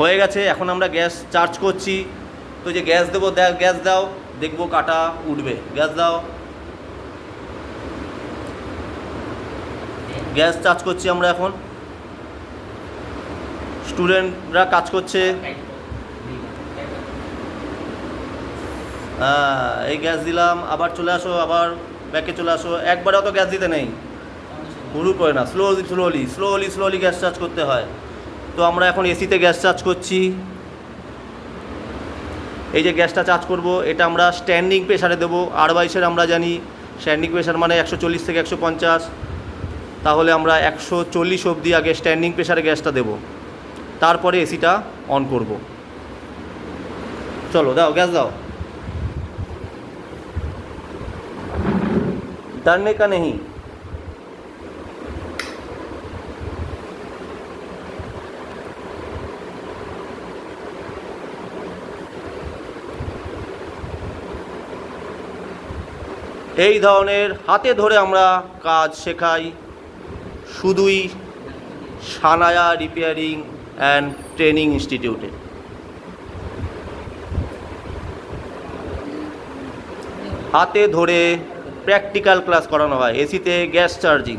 হয়ে গেছে, এখন আমরা গ্যাস চার্জ করছি। তো যে গ্যাস দেবো গ্যাস দাও, দেখব কাটা উঠবে। গ্যাস দাও। গ্যাস চার্জ করছি আমরা এখন। স্টুডেন্টরা কাজ করছে। হ্যাঁ এই গ্যাস দিলাম, আবার চলে আসো, আবার ব্যাকে চলে আসো। একবারে অত গ্যাস দিতে নেই। হুড়ু করে না slowly slowly slowly slowly gas charge করতে হয়। তো আমরা এখন এসিতে গ্যাস চার্জ করছি এই যে গ্যাসটা চার্জ করব এটা আমরা স্ট্যান্ডিং প্রেশারে দেবো আর বাইশের আমরা জানি স্ট্যান্ডিং প্রেশার মানে একশো চল্লিশ থেকে একশো পঞ্চাশ তাহলে আমরা একশো চল্লিশ অবধি আগে স্ট্যান্ডিং প্রেশারে গ্যাসটা দেবো তারপরে এসিটা অন করব চলো দাও গ্যাস দাও डरने का नहीं এই ধরনের হাতে ধরে আমরা কাজ শেখাই। শুধুই সানায়া রিপেয়ারিং অ্যান্ড ট্রেনিং ইনস্টিটিউটে হাতে ধরে প্র্যাকটিক্যাল ক্লাস করানো হয়, এসিতে গ্যাস চার্জিং